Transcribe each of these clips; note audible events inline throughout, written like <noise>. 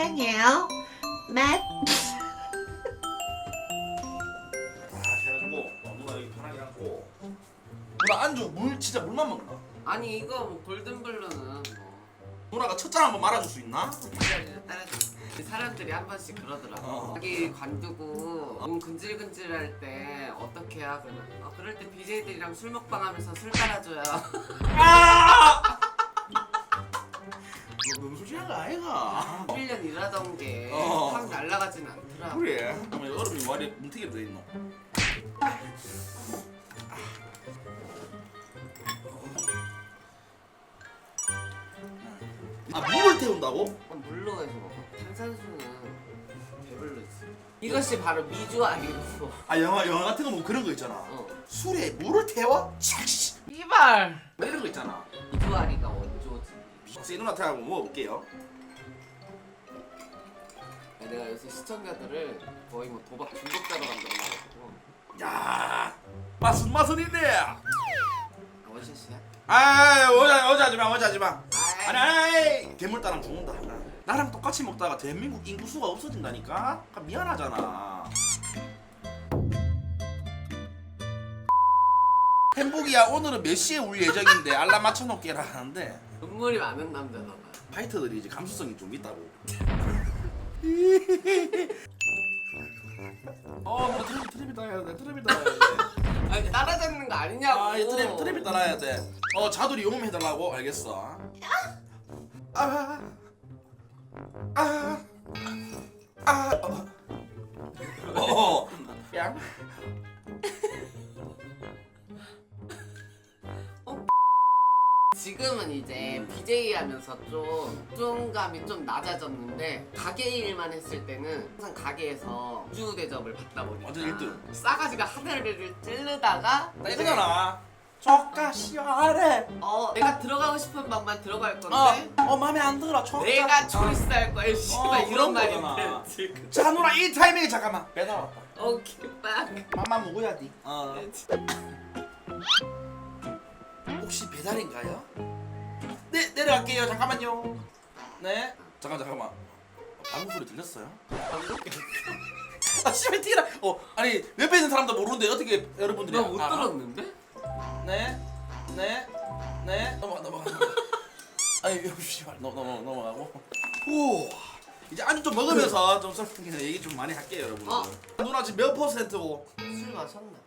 사랑해요. 맛. 아, 해가지고 어, 누나 여기 편하게 앉고 누나 안주 물 진짜 물만 먹나? 아니 이거 뭐 골든블루는 뭐 누나가 첫 잔 한번 말아줄 수 있나? 따라줘. 사람들이 한 번씩 그러더라고. 어. 자기 관두고 몸 근질근질할 때 어떻게 해야 그러면 어, 그럴 때 BJ들이랑 술 먹방 하면서 술 따라줘요. 아! 너 너무 솔직한 거 아이가? 1년 일하던 게 어. 확 날아가진 않더라. 그래. 그러면 얼음이 와리 뭉티게 돼 있노. 아 물을 태운다고? 어, 물로 해서 먹어. 탄산수는 배불르지. 이것이 바로 미주 아니고. 아 영화 영화 같은 거 뭐 그런 거 있잖아. 어. 술에 물을 태워? 치 이발. 뭐 이런 거 있잖아. 미주 원조지. 태워 한번 먹어볼게요. 내가 요새 시청자들을 거의 뭐 도박 중독자로 만들어가지고 야 맛은 맛은 있네. 아, 원샷이야? 아 오자 오자 하지마 오자 하지마. 아니 괴물 따라 죽는다. 나랑 똑같이 먹다가 대한민국 인구수가 없어진다니까. 그러니까 미안하잖아. 행복이야 오늘은 몇 시에 올 예정인데 알람 맞춰놓게라 하는데 눈물이 많은 남자다 봐. 파이터들이 이제 감수성이 좀 있다고. 어, 뭐 트랩 트랩이 따라야 돼. 트랩이 따라야 돼. 아니 따라잡는 거 아니냐고. 아, 이 트랩 트랩이 따라야 돼. 어, 자두리 용음 해달라고 알겠어. 아, 아, 아, 어, 어, 야, 지금은 이제 BJ 하면서 좀 수준감이 좀 낮아졌는데 가게 일만 했을 때는 항상 가게에서 우주 대접을 받다 보니까 완전 일등. 싸가지가 하늘을 찌르다가 나 이거잖아. 저가 시원해. 어 내가 들어가고 싶은 방만 들어갈 건데 어, 어 마음에 안 들어. 저가. 내가 초이스할 거야 씨발 어, 이런 그런 말인데. 지금 자, 누나 이 타이밍에 잠깐만. 배달 왔다. 오케이 빡 맘마 먹어야 돼. 어. 혹시 배달인가요? 네 내려갈게요. 잠깐만요. 네. 잠깐 잠깐만. 방금 소리 들렸어요? 아 씨발 티라 어 아니 옆에 있는 사람도 모르는데 어떻게 여러분들이 나 못 알아? 들었는데? 네네네. 넘어가 넘어가. 넘어가. <laughs> 아니 여기 씨발 넘 넘어 넘어가고. 오. 이제 안주 좀 먹으면서 좀 설탕 얘기 좀 많이 할게요 여러분들. 어. 누나 지금 몇 퍼센트고? 술 마셨나?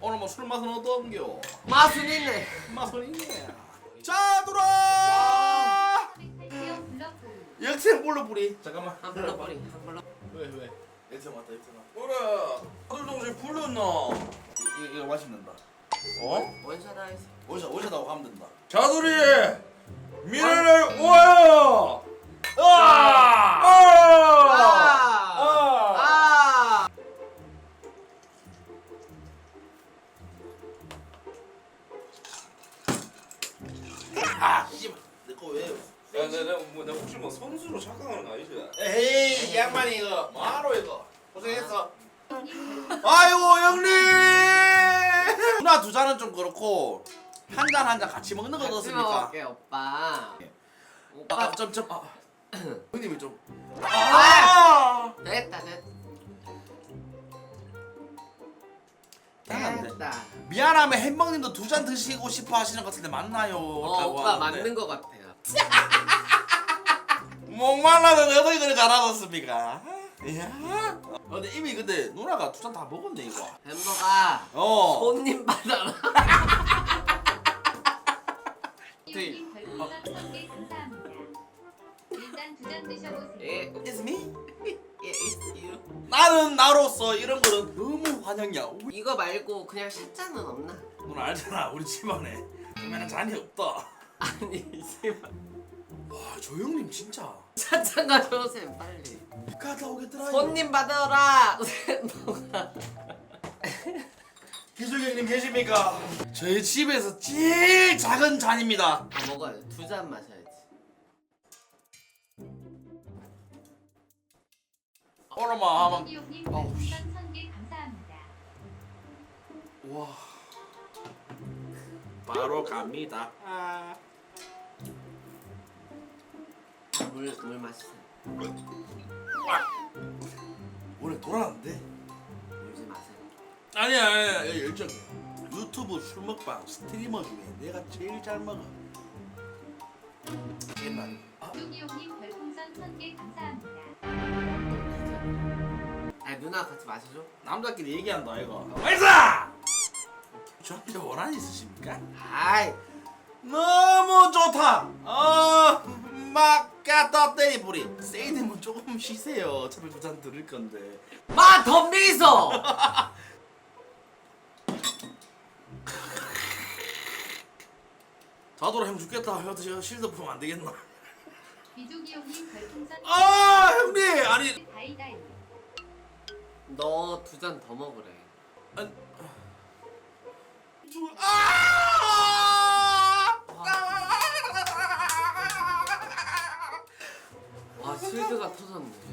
오늘 뭐 술 맛은 어떤겨? 맛은 있네. 맛은 있네 역생 볼로 뿌리. 잠깐만. 한 불러 버리 한 불러 왜 왜? 예청 왔다 예청 왔다 그래 아들 동생 불렀나? 이, 이거 맛있는다. 어? 원샷 하이스 원샷 원샷하고 가면 된다. 자두리 미래를 오요. 아! 내 혹시 뭐 선수로 착각하는 거 아니지? 에이 이 양반이 이거 뭐하러 이거 고생했어 아이고 형님 누나 두 잔은 좀 그렇고 한 잔 한 잔 같이 먹는 거 같이 어떻습니까? 먹을게 오빠 오빠 아, 좀, 좀, 아. 형님이 좀. 아! 됐다 됐다 미안한데. 됐다 미안하면 햄버님도 두 잔 드시고 싶어 하시는 것 같은데 맞나요? 어 라고 오빠 하는데. 맞는 거 같아요 <laughs> 목말라서 어떻게 그래 잘하셨습니까? 이야. 어, 근데 이미 근데 누나가 두잔 다 먹었네 이거. 햄버가 어. 손님 받아라 별풍선 1000개 감사합니다. 일단 두 잔 드셔보세요. 예 It's me? 예, it's you. 나는 나로서 이런 거는 너무 환영이야. 우리 이거 말고 그냥 샷잔은 없나? 누나 알잖아 우리 집안에 그러면 잔이 없다. 아니 씨발 와저 형님 진짜 샷잔 가져오세요 빨리 갔다 오겠더라. 손님 받아라 기술 형님 계십니까? 저희 집에서 제일 작은 잔입니다. 아, 먹어요 두 잔 마셔야지 오늘만 하면 별풍선 1000개 감사합니다. 와 바로 갑니다. 물, 물 마시세요. 오늘 돌아왔는데? 울지 마세요. 아니야 아니야 열정해 유튜브 술 먹방 스트리머 중에 내가 제일 잘 먹어. 옛날 아, 조기용님 별풍선 1000개 감사합니다. 아니 누나 같이 마시죠. 남자끼리 얘기한다 이거. 말사 저한테 원한 있으십니까? 아이. 너무 좋다! 어막 갖다 때리 뿌리 세이드면 조금 쉬세요 어차피 두잔 들을 건데 마 덤비소. 자도로 형 죽겠다 형 실드 풀면 안 되겠나 비조기용님 별풍선 아 형님 아니 다이다이. 너 두 잔 더 먹으래. 아니, 주- 아! 와 실드가 터졌네.